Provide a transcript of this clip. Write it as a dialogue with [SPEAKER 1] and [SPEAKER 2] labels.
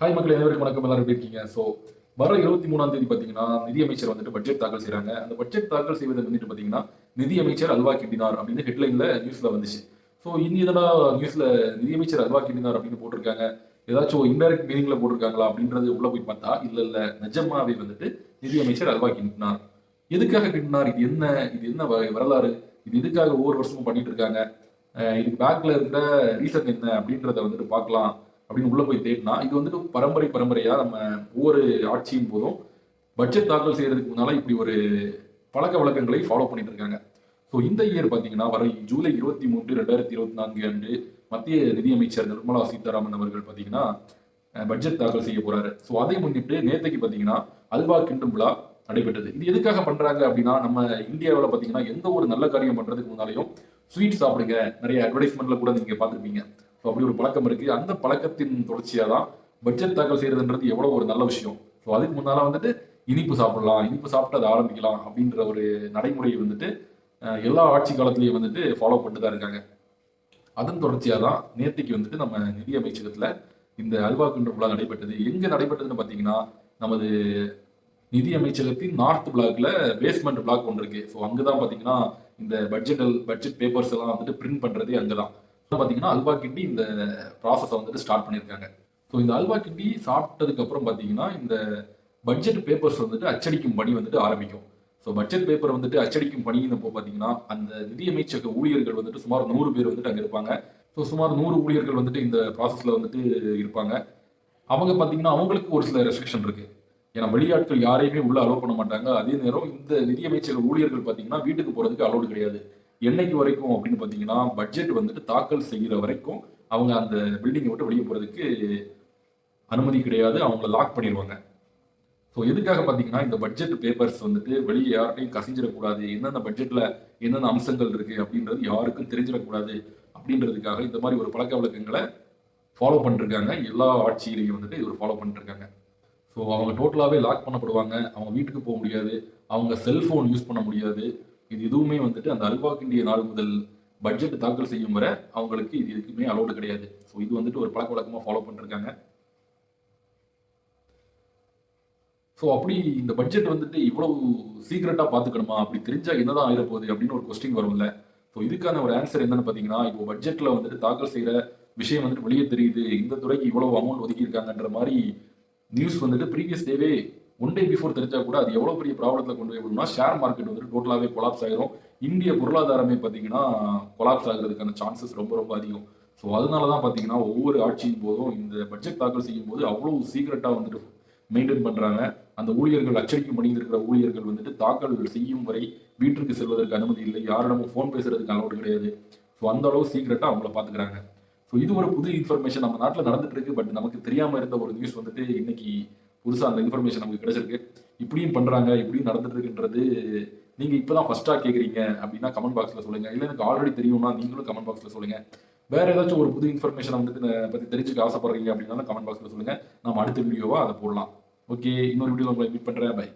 [SPEAKER 1] Hi மக்கள் அனைவருக்கும் வணக்கம். எல்லாரும் எப்படி இருக்கீங்க? ஸோ வர இருபத்தி மூணாம் தேதி பார்த்தீங்கன்னா நிதியமைச்சர் வந்துட்டு பட்ஜெட் தாக்கல் செய்கிறாங்க அந்த பட்ஜெட் தாக்கல் செய்வதை வந்துட்டு பார்த்தீங்கன்னா நிதியமைச்சர் அல்வா கிண்டினார் அப்படின்னு ஹெட்லைனில் நியூஸில் வந்துச்சு. ஸோ இனி எதனா நியூஸில் நிதியமைச்சர் அல்வா கிண்டினார் அப்படின்னு போட்டிருக்காங்க? ஏதாச்சும் இன்டைரக்ட் மீனிங்ல போட்டிருக்காங்களா அப்படின்றது உள்ள போய் பார்த்தா இல்ல இல்ல நிஜமாவே வந்துட்டு நிதியமைச்சர் அல்வா கிண்டினார். எதுக்காக கிண்டினார்? இது என்ன? இது என்ன வ- வரலாறு? இது எதுக்காக ஒவ்வொரு வருஷமும் பண்ணிட்டு இருக்காங்க? இது இதுக்கு பேக்ல இருக்கிற ரீசன் என்ன அப்படின்றத வந்துட்டு பார்க்கலாம். அப்படின்னு உள்ளே போய் தேடினா இது வந்துட்டு பரம்பரை பரம்பரையாக நம்ம ஒவ்வொரு ஆட்சியின் போதும் பட்ஜெட் தாக்கல் செய்யறதுக்கு முன்னால் இப்படி ஒரு பழக்க வழக்கங்களை ஃபாலோ பண்ணிட்டு இருக்காங்க. ஸோ இந்த இயர் பார்த்தீங்கன்னா வர ஜூலை இருபத்தி மூன்று ரெண்டாயிரத்தி இருபத்தி நான்கு அன்று மத்திய நிதியமைச்சர் நிர்மலா சீதாராமன் அவர்கள் பார்த்தீங்கன்னா பட்ஜெட் தாக்கல் செய்ய போறாரு. ஸோ அதை முன்னிட்டு நேத்தைக்கு பார்த்தீங்கன்னா அல்வா கிண்டும் விழா நடைபெற்றது. இது எதுக்காக பண்றாங்க அப்படின்னா நம்ம இந்தியாவில் பார்த்தீங்கன்னா எந்த ஒரு நல்ல காரியம் பண்றதுக்கு முன்னாலையும் ஸ்வீட் சாப்பிடுங்க. நிறைய அட்வர்டைஸ்மெண்ட்ல கூட நீங்க பார்த்துருப்பீங்க அப்படி ஒரு பழக்கம் இருக்கு. அந்த பழக்கத்தின் தொடர்ச்சியாக தான் பட்ஜெட் தாக்கல் செய்யறதுன்றது எவ்வளவு ஒரு நல்ல விஷயம். ஸோ அதுக்கு முன்னால வந்துட்டு இனிப்பு சாப்பிடலாம் இனிப்பு சாப்பிட்டு அதை ஆரம்பிக்கலாம் அப்படின்ற ஒரு நடைமுறையை வந்துட்டு எல்லா ஆட்சி காலத்திலையும் வந்துட்டு ஃபாலோ பண்ணிட்டு தான் இருக்காங்க. அதன் தொடர்ச்சியாக தான் நேற்றுக்கு வந்துட்டு நம்ம நிதி அமைச்சகத்தில் இந்த அல்வா கிண்ட விழா நடைபெற்றது. எங்கே நடைபெற்றதுன்னு பார்த்தீங்கன்னா நமது நிதி அமைச்சகத்தின் நார்த் பிளாக்ல பேஸ்மெண்ட் பிளாக் ஒன்று இருக்கு. ஸோ அங்கே தான் பார்த்தீங்கன்னா இந்த பட்ஜெட்டல் பட்ஜெட் பேப்பர்ஸ் எல்லாம் வந்துட்டு பிரிண்ட் பண்ணுறது அங்கே தான் பார்த்தீங்கன்னா அல்வா கிண்டி இந்த ப்ராசஸை வந்துட்டு ஸ்டார்ட் பண்ணியிருக்காங்க. ஸோ இந்த அல்வா கிண்டி சாப்பிட்டதுக்கப்புறம் பார்த்தீங்கன்னா இந்த பட்ஜெட் பேப்பர்ஸ் வந்துட்டு அச்சடிக்கும் பணி வந்துட்டு ஆரம்பிக்கும். ஸோ பட்ஜெட் பேப்பர் வந்துட்டு அச்சடிக்கும் பணியினப்போ பார்த்தீங்கன்னா அந்த நிதியமைச்சக ஊழியர்கள் வந்துட்டு சுமார் நூறு பேர் வந்துட்டு அங்கே இருப்பாங்க. ஸோ சுமார் நூறு ஊழியர்கள் வந்துட்டு இந்த ப்ராசஸில் வந்துட்டு இருப்பாங்க. அவங்க பார்த்தீங்கன்னா அவங்களுக்கு ஒரு சில ரெஸ்ட்ரிக்ஷன் இருக்குது ஏன்னா வெளியாட்கள் யாரையுமே உள்ளே அலோவ் பண்ண மாட்டாங்க. அதே நேரம் இந்த நிதியமைச்சக ஊழியர்கள் பார்த்தீங்கன்னா வீட்டுக்கு போகிறதுக்கு அலோடு கிடையாது. என்னைக்கு வரைக்கும் அப்படின்னு பார்த்தீங்கன்னா பட்ஜெட் வந்துட்டு தாக்கல் செய்கிற வரைக்கும் அவங்க அந்த பில்டிங்கை விட்டு வெளியே போகிறதுக்கு அனுமதி கிடையாது. அவங்கள லாக் பண்ணிடுவாங்க ஸோ எதுக்காக பார்த்தீங்கன்னா இந்த பட்ஜெட் பேப்பர்ஸ் வந்துட்டு வெளியே யார்கிட்டையும் கசிஞ்சிடக்கூடாது. என்னென்ன பட்ஜெட்டில் என்னென்ன அம்சங்கள் இருக்குது அப்படின்றது யாருக்கும் தெரிஞ்சிடக்கூடாது அப்படின்றதுக்காக இந்த மாதிரி ஒரு பழக்க வழக்கங்களை ஃபாலோ பண்ணிருக்காங்க. எல்லா ஆட்சியிலையும் வந்துட்டு இவர் ஃபாலோ பண்ணிருக்காங்க. ஸோ அவங்க டோட்டலாகவே லாக் பண்ணப்படுவாங்க. அவங்க வீட்டுக்கு போக முடியாது. அவங்க செல்ஃபோன் யூஸ் பண்ண முடியாது. இது எதுவுமே வந்துட்டு அந்த அல்வா நாள் முதல் பட்ஜெட் தாக்கல் செய்யும் வரை அவங்களுக்கு இது எதுக்குமே அலோடு கிடையாது. ஸோ இது வந்துட்டு ஒரு பழக்க வழக்கமாக ஃபாலோ பண்ணிருக்காங்க. ஸோ அப்படி இந்த பட்ஜெட் வந்துட்டு இவ்வளவு சீக்கிரட்டாக பார்த்துக்கணுமா? அப்படி தெரிஞ்சால் என்னதான் ஆயிட அப்படின்னு ஒரு கொஸ்டின் வரும்ல. ஸோ இதுக்கான ஒரு ஆன்சர் என்னன்னு பார்த்தீங்கன்னா இப்போ பட்ஜெட்ல வந்துட்டு தாக்கல் செய்கிற விஷயம் வந்துட்டு வெளியே தெரியுது. இந்த துறைக்கு இவ்வளவு அமௌண்ட் ஒதுக்கியிருக்காங்கன்ற மாதிரி நியூஸ் வந்துட்டு ப்ரீவியஸ் டேவே ஒன் டே பிஃபோர் தெரிஞ்சா கூட அது எவ்வளோ பெரிய ப்ராப்ளத்தில் கொண்டு போய் விடும்னா ஷேர் மார்க்கெட் வந்துட்டு டோட்டலாகவே கொலாப்ஸ் ஆகிரும் இந்திய பொருளாதாரமே பார்த்தீங்கன்னா கொலாப்ஸ் ஆகுறதுக்கான சான்சஸ் ரொம்ப ரொம்ப அதிகம். ஸோ அதனால தான் பார்த்தீங்கன்னா ஒவ்வொரு ஆட்சியின் போதும் இந்த பட்ஜெட் தாக்கல் செய்யும் போது அவ்வளோ சீக்கிரட்டாக வந்துட்டு மெயின்டைன் பண்ணுறாங்க அந்த ஊழியர்கள் அச்சடிக்கும் பணியில் இருக்கிற ஊழியர்கள் வந்துட்டு தாக்கல் செய்யும் வரை வீட்டிற்கு செல்வதற்கு அனுமதி இல்லை. யாரிடமும் ஃபோன் பேசுறதுக்கு அலோடு கிடையாது. ஸோ அந்த அளவு சீக்கிரட்டா அவங்கள பார்த்துக்கிறாங்க ஸோ இது ஒரு புது இன்ஃபர்மேஷன் நம்ம நாட்டில் நடந்துட்டு இருக்கு. பட் நமக்கு தெரியாமல் இருந்த ஒரு நியூஸ் வந்துட்டு இன்னைக்கு புதுசாக அந்த இன்ஃபர்மேஷன் நமக்கு கிடைச்சிருக்கு. இப்படியும் பண்ணுறாங்க இப்படியும் நடந்துட்டுருக்குன்றது இருக்குன்றது இப்போ தான் ஃபஸ்ட்டாக கேட்குறீங்க அப்படின்னா கமெண்ட் பாக்ஸில் சொல்லுங்கள் இல்லை எனக்கு ஆல்ரெடி தெரியும்னா நீங்களும் கமெண்ட் பாக்ஸில் சொல்லுங்கள் வேறு ஏதாச்சும் ஒரு புது இன்ஃபர்மேஷன் வந்து பற்றி தெரிஞ்சுக்க ஆசைப்படுறீங்க அப்படின்னாலும் கமெண்ட் பாக்ஸில் சொல்லுங்கள் நம்ம அடுத்த வீடியோவாக அதை போடலாம். ஓகே இன்னொரு வீடியோ உங்களை மீட் பண்ணுறேன் பை